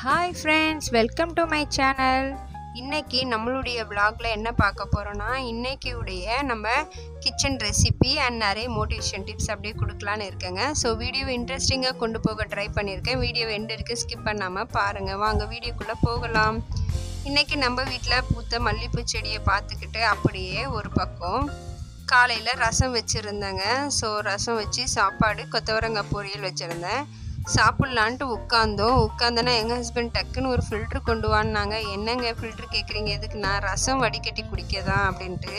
Hi friends welcome to my channel இன்றைக்கி நம்மளுடைய vlogல என்ன பார்க்க போகிறோன்னா இன்றைக்கி உடைய நம்ம கிச்சன் ரெசிபி அண்ட் நிறைய மோட்டிவேஷன் டிப்ஸ் அப்படியே கொடுக்கலான்னு இருக்கேங்க. ஸோ வீடியோ இன்ட்ரெஸ்டிங்காக கொண்டு போக ட்ரை பண்ணியிருக்கேன். வீடியோ எண்டு இருக்குது ஸ்கிப் பண்ணாமல் பாருங்கள் வாங்க வீடியோக்குள்ளே போகலாம். இன்றைக்கி நம்ம வீட்டில் பூத்த மல்லிகைப்பூ செடியை பார்த்துக்கிட்டு அப்படியே ஒரு பக்கம் காலையில் ரசம் வச்சுருந்தேங்க. ஸோ ரசம் வச்சு சாப்பாடு கொத்தவரங்காய் பொரியல் வச்சுருந்தேன். சாப்பிட்லான்ட்டு உட்காந்தோம் உட்காந்தோன்னா எங்கள் ஹஸ்பண்ட் டக்குன்னு ஒரு ஃபில்ட்ரு கொண்டு வான்னாங்க. என்னங்க ஃபில்ட்ரு கேட்குறீங்க எதுக்கு நான் ரசம் வடிகட்டி குடிக்கதான் அப்படின்ட்டு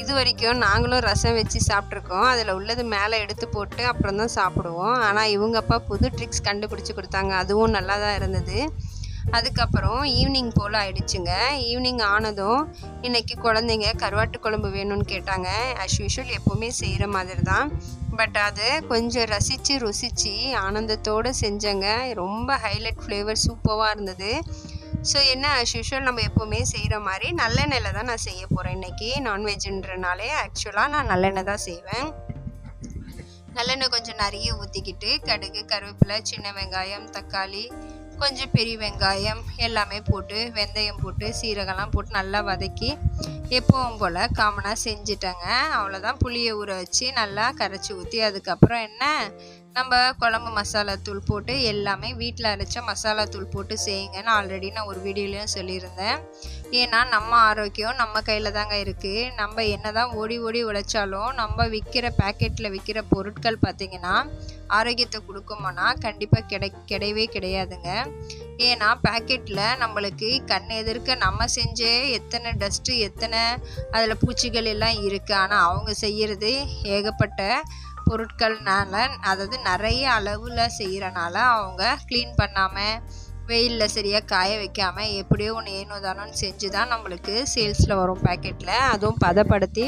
இது வரைக்கும் நாங்களும் ரசம் வச்சு சாப்பிட்ருக்கோம் அதில் உள்ளது மேலே எடுத்து போட்டு அப்புறம் தான் சாப்பிடுவோம். ஆனால் இவங்க அப்பா புது ட்ரிக்ஸ் கண்டுபிடிச்சி கொடுத்தாங்க. அதுவும் நல்லா தான் இருந்தது. அதுக்கப்புறம் ஈவினிங் போல் ஆயிடுச்சுங்க. ஈவினிங் ஆனதும் இன்றைக்கி குழந்தைங்க கருவாட்டு குழம்பு வேணும்னு கேட்டாங்க. அஸ் யூஷுவல் எப்போவுமே செய்கிற மாதிரி தான் பட் அதை கொஞ்சம் ரசித்து ருசித்து ஆனந்தத்தோடு செஞ்சேங்க. ரொம்ப ஹைலைட் ஃப்ளேவர் சூப்பராக இருந்தது. ஸோ என்ன ஆஸ் யூஷுவல் நம்ம எப்போவுமே செய்கிற மாதிரி நல்லெண்ணெயில் தான் நான் செய்ய போகிறேன் இன்றைக்கி நான்வெஜ்ன்றனாலே ஆக்சுவலாக நான் நல்லெண்ணெய் தான் செய்வேன். நல்லெண்ணெய் கொஞ்சம் நிறைய ஊற்றிக்கிட்டு கடுகு கருவேப்பிலை சின்ன வெங்காயம் தக்காளி கொஞ்சம் பெரிய வெங்காயம் எல்லாமே போட்டு வெந்தயம் போட்டு சீரகம்லாம் போட்டு நல்லா வதக்கி எப்பவும் போல் காமனாக செஞ்சிட்டேங்க. அவ்வளோதான் புளியை ஊற வச்சு நல்லா கரைச்சி ஊற்றி அதுக்கப்புறம் என்ன? நம்ம குழம்பு மசாலா தூள் போட்டு எல்லாமே வீட்டில் அரைச்ச மசாலா தூள் போட்டு செய்யுங்கன்னு ஆல்ரெடி நான் ஒரு வீடியோலையும் சொல்லியிருந்தேன். ஏன்னா நம்ம ஆரோக்கியம் நம்ம கையில் தாங்க இருக்குது நம்ம என்ன தான் ஓடி ஓடி உழைச்சாலும் நம்ம விற்கிற பேக்கெட்டில் விற்கிற பொருட்கள் பார்த்திங்கன்னா ஆரோக்கியத்தை கொடுக்குமானா கண்டிப்பாக கிடை கிடையவே கிடையாதுங்க. ஏன்னா பேக்கெட்டில் நம்மளுக்கு கண் எதிர்க்க நம்ம செஞ்ச எத்தனை டஸ்ட்டு எத்தனை அதில் பூச்சிகள் எல்லாம் இருக்குது ஆனால் அவங்க செய்கிறது ஏகப்பட்ட பொருட்கள்னால அதாவது நிறைய அளவில் செய்கிறனால அவங்க க்ளீன் பண்ணாமல் வெயிலில் சரியாக காய வைக்காமல் எப்படியோ ஒன்று ஏனோ தானோன்னு செஞ்சு தான் நம்மளுக்கு சேல்ஸில் வரும் பேக்கெட்டில் அதுவும் பதப்படுத்தி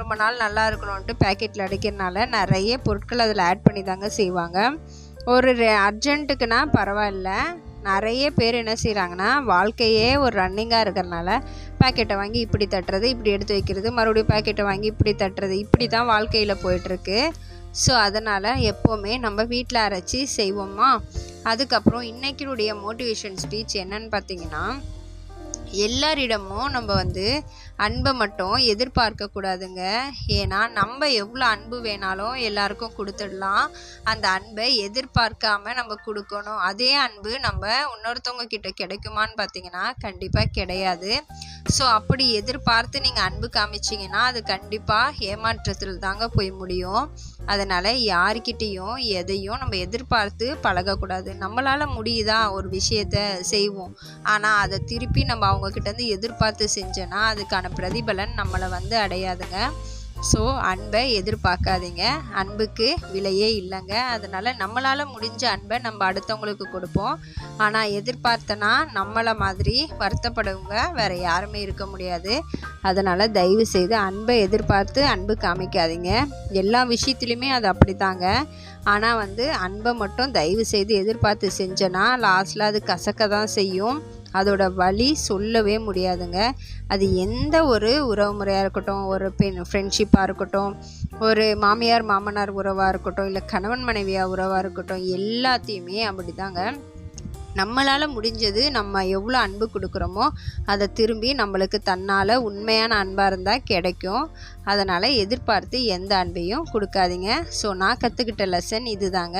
ரொம்ப நாள் நல்லா இருக்கணும்ன்ட்டு பேக்கெட்டில் அடிக்கிறனால நிறைய பொருட்கள் அதில் ஆட் பண்ணி தாங்க செய்வாங்க. ஒரு அர்ஜென்ட்டுக்குன்னா பரவாயில்ல. நிறைய பேர் என்ன செய்கிறாங்கன்னா வாழ்க்கையே ஒரு ரன்னிங்காக இருக்கிறனால பேக்கெட்டை வாங்கி இப்படி தட்டுறது இப்படி எடுத்து வைக்கிறது மறுபடியும் பேக்கெட்டை வாங்கி இப்படி தட்டுறது இப்படி தான் வாழ்க்கையில் போயிட்டுருக்கு. ஸோ அதனால் எப்போவுமே நம்ம வீட்டில் அரைச்சி செய்வோமா? அதுக்கப்புறம் இன்றைக்கினுடைய மோட்டிவேஷன் ஸ்பீச் என்னன்னு பார்த்தீங்கன்னா எல்லாரிடமும் நம்ம வந்து அன்பை மட்டும் எதிர்பார்க்க கூடாதுங்க. ஏன்னா நம்ம எவ்வளோ அன்பு வேணாலும் எல்லாருக்கும் கொடுத்துடலாம். அந்த அன்பை எதிர்பார்க்காம நம்ம கொடுக்கணும். அதே அன்பு நம்ம இன்னொருத்தவங்க கிட்ட கிடைக்குமான்னு பார்த்தீங்கன்னா கண்டிப்பாக கிடையாது. ஸோ அப்படி எதிர்பார்த்து நீங்கள் அன்பு காமிச்சிங்கன்னா அது கண்டிப்பாக ஏமாற்றத்தில் தாங்க போய் முடியும். அதனால் யார்கிட்டேயும் எதையும் நம்ம எதிர்பார்த்து பழகக்கூடாது. நம்மளால் முடியுதா ஒரு விஷயத்த செய்வோம். ஆனால் அதை திருப்பி நம்ம அவங்கக்கிட்டேருந்து எதிர்பார்த்து செஞ்சோன்னா அதுக்கான பிரதிபலன் நம்மளை வந்து அடையாதுங்க. ஸோ அன்பை எதிர்பார்க்காதீங்க. அன்புக்கு விலையே இல்லைங்க. அதனால் நம்மளால் முடிஞ்ச அன்பை நம்ம அடுத்தவங்களுக்கு கொடுப்போம். ஆனால் எதிர்பார்த்தனா நம்மளை மாதிரி வருத்தப்படுவங்க வேறு யாருமே இருக்க முடியாது. அதனால் தயவு செய்து அன்பை எதிர்பார்த்து அன்பு காமிக்காதீங்க. எல்லா விஷயத்துலையுமே அது அப்படி தாங்க ஆனால் வந்து அன்பை மட்டும் தயவு செய்து எதிர்பார்த்து செஞ்சோன்னா லாஸ்ட்டில் அது கசக்க தான் செய்யும். அதோட வழி சொல்லவே முடியாதுங்க. அது எந்த ஒரு உறவு முறையாக இருக்கட்டும் ஒரு பெண் ஃப்ரெண்ட்ஷிப்பாக இருக்கட்டும் ஒரு மாமியார் மாமனார் உறவாக இருக்கட்டும் இல்லை கணவன் மனைவியாக உறவாக இருக்கட்டும் எல்லாத்தையுமே அப்படி தாங்க நம்மளால் முடிஞ்சது நம்ம எவ்வளோ அன்பு கொடுக்குறோமோ அதை திரும்பி நம்மளுக்கு தன்னால் உண்மையான அன்பாக இருந்தால் கிடைக்கும். அதனால் எதிர்பார்த்து எந்த அன்பையும் கொடுக்காதீங்க. ஸோ நான் கற்றுக்கிட்ட லெசன் இது தாங்க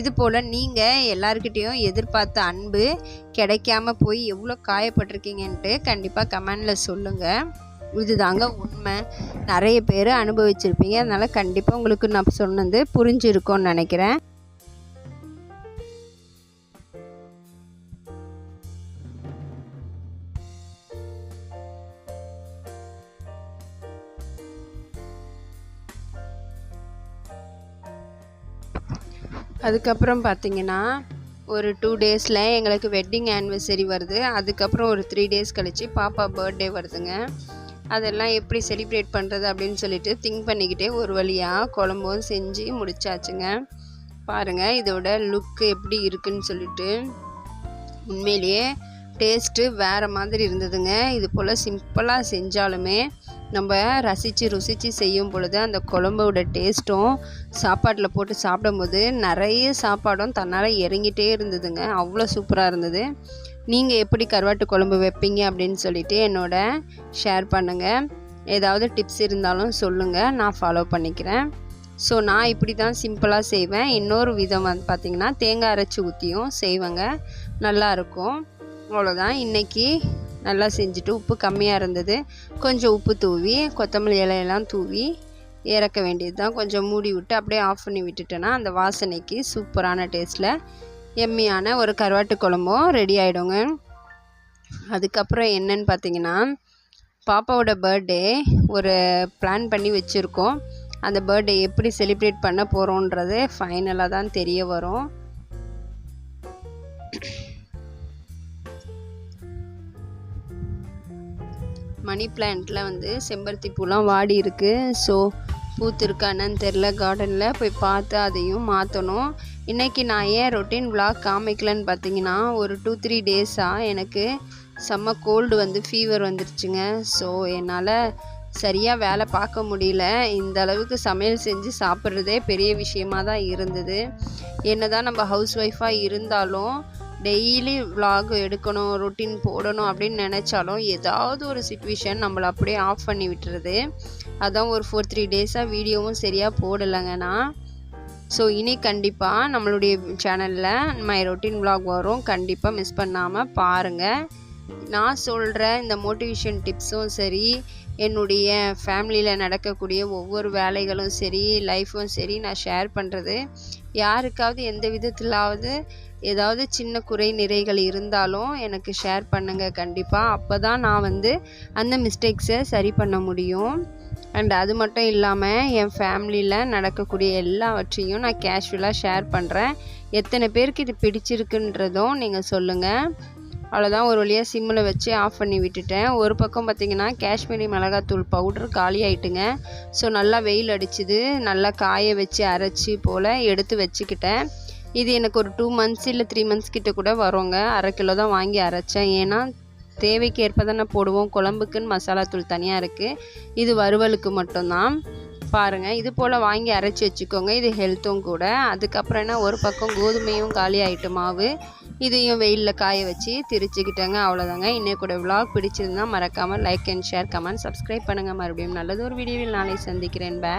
இது போல் நீங்கள் எல்லாருக்கிட்டேயும் எதிர்பார்த்த அன்பு கிடைக்காம போய் எவ்வளோ காயப்பட்டிருக்கீங்கன்ட்டு கண்டிப்பாக கமெண்டில் சொல்லுங்கள் இதுதாங்க உண்மை. நிறைய பேர் அனுபவிச்சிருப்பீங்க. அதனால் கண்டிப்பாக உங்களுக்கு நான் சொன்னது புரிஞ்சிருக்கோன்னு நினைக்கிறேன். அதுக்கப்புறம் பார்த்தீங்கன்னா ஒரு டூ டேஸில் எங்களுக்கு வெட்டிங் ஆனிவர்சரி வருது. அதுக்கப்புறம் ஒரு த்ரீ டேஸ் கழித்து பாப்பா பர்த்டே வருதுங்க. அதெல்லாம் எப்படி செலிப்ரேட் பண்ணுறது அப்படின்னு சொல்லிட்டு திங்க் பண்ணிக்கிட்டே ஒரு வழியாக குழம்பும் செஞ்சு முடிச்சாச்சுங்க. பாருங்கள் இதோட லுக்கு எப்படி இருக்குன்னு சொல்லிட்டு. உண்மையிலேயே டேஸ்ட்டு வேறு மாதிரி இருந்ததுங்க. இது போல் சிம்பிளாக செஞ்சாலுமே நம்ம ரசித்து ருசித்து செய்யும் பொழுது அந்த குழம்போட டேஸ்ட்டும் சாப்பாட்டில் போட்டு சாப்பிடும்போது நிறைய சாப்பாடும் தன்னால் இறங்கிட்டே இருந்ததுங்க. அவ்வளோ சூப்பராக இருந்தது. நீங்கள் எப்படி கருவாட்டு குழம்பு வைப்பீங்க அப்படின்னு சொல்லிவிட்டு என்னோட ஷேர் பண்ணுங்கள் ஏதாவது டிப்ஸ் இருந்தாலும் சொல்லுங்கள் நான் ஃபாலோ பண்ணிக்கிறேன். ஸோ நான் இப்படி தான் சிம்பிளாக செய்வேன். இன்னொரு விதம் வந்து பார்த்திங்கன்னா தேங்காய் அரைச்சி ஊற்றியும் செய்வேங்க. நல்லாயிருக்கும் அவ்வளோதான் இன்றைக்கி நல்லா செஞ்சுட்டு உப்பு கம்மியாக இருந்தது. கொஞ்சம் உப்பு தூவி கொத்தமல்லி இலையெல்லாம் தூவி இறக்க வேண்டியது தான் கொஞ்சம் மூடி விட்டு அப்படியே ஆஃப் பண்ணி விட்டுட்டேன்னா அந்த வாசனைக்கு சூப்பரான டேஸ்ட்டில் எம்மியான ஒரு கருவாட்டு குழம்பும் ரெடி ஆகிடுங்க அதுக்கப்புறம் என்னன்னு பார்த்தீங்கன்னா பாப்பாவோட பர்த்டே ஒரு பிளான் பண்ணி வச்சுருக்கோம். அந்த பர்த்டே எப்படி செலிப்ரேட் பண்ண போகிறோன்றது ஃபைனலாக தான் தெரிய வரும். மணி பிளான்ட்டில் வந்து செம்பருத்தி பூலாம் வாடி இருக்குது ஸோ பூத்துருக்கானு தெரில கார்டனில் போய் பார்த்து அதையும் மாற்றணும் இன்றைக்கி நான் ஏன் ரொட்டீன் விளாக் காமிக்கலன்னு பார்த்தீங்கன்னா ஒரு டூ த்ரீ டேஸாக எனக்கு செம்ம கோல்டு வந்து ஃபீவர் வந்துருச்சுங்க. ஸோ என்னால் சரியாக வேலை பார்க்க முடியல. இந்த அளவுக்கு சமையல் செஞ்சு சாப்பிட்றதே பெரிய விஷயமாக தான் இருந்தது. என்ன தான் நம்ம ஹவுஸ் ஒய்ஃபாக இருந்தாலும் டெய்லி விலாக் எடுக்கணும் ரொட்டீன் போடணும் அப்படின்னு நினச்சாலும் ஏதாவது ஒரு சுச்சுவேஷன் நம்மளை அப்படியே ஆஃப் பண்ணி விட்டுறது அதான் ஒரு ஃபோர் த்ரீ டேஸாக வீடியோவும் சரியாக போடலைங்க நான். ஸோ இனி கண்டிப்பாக நம்மளுடைய சேனலில் மை ரொட்டீன் விலாக் வரும். கண்டிப்பாக மிஸ் பண்ணாமல் பாருங்கள் நான் சொல்கிற இந்த மோட்டிவேஷன் டிப்ஸும் சரி என்னுடைய ஃபேமிலியில் நடக்கக்கூடிய ஒவ்வொரு வேலைகளும் சரி லைஃப்பும் சரி நான் ஷேர் பண்ணுறது யாருக்காவது எந்த விதத்திலாவது ஏதாவது சின்ன குறை நிறைகள் இருந்தாலும் எனக்கு ஷேர் பண்ணுங்கள் கண்டிப்பாக அப்போ தான் நான் வந்து அந்த மிஸ்டேக்ஸை சரி பண்ண முடியும். அண்ட் அது மட்டும் இல்லாமல் என் ஃபேமிலியில் நடக்கக்கூடிய எல்லாவற்றையும் நான் கேஷுவலாக ஷேர் பண்ணுறேன் எத்தனை பேருக்கு இது பிடிச்சிருக்குன்றதும் நீங்கள் சொல்லுங்கள் அவ்வளோதான் ஒரு வழியாக சிம்மில் வச்சு ஆஃப் பண்ணி விட்டுட்டேன். ஒரு பக்கம் பார்த்திங்கன்னா காஷ்மீரி மிளகாத்தூள் பவுடர் காலி ஆகிட்டுங்க ஸோ நல்லா வெயில் அடிச்சுது. நல்லா காய வச்சு அரைச்சி போல் எடுத்து வச்சுக்கிட்டேன். இது எனக்கு ஒரு டூ மந்த்ஸ் இல்லை த்ரீ மந்த்ஸ் கிட்ட கூட வருங்க. அரை கிலோ தான் வாங்கி அரைச்சேன். ஏன்னா தேவைக்கு ஏற்ப தானே போடுவோம். குழம்புக்குன்னு மசாலாத்தூள் தனியாக இருக்குது இது வறுவலுக்கு மட்டும்தான். பாருங்கள் இது போல் வாங்கி அரைச்சி வச்சுக்கோங்க. இது ஹெல்த்தும் கூட. அதுக்கப்புறம் என்ன ஒரு பக்கம் கோதுமையும் காலி ஆகிட்டு மாவு. இதையும் வெயிலில் காய வச்சு திரிச்சுக்கிட்டேங்க. அவ்வளோதாங்க இன்னைக்கு கூட விலாக் பிடிச்சிருந்தா மறக்காமல் like and share comment subscribe பண்ணுங்கள் மறுபடியும் நல்லது ஒரு வீடியோவில் நாளை சந்திக்கிறேன். பே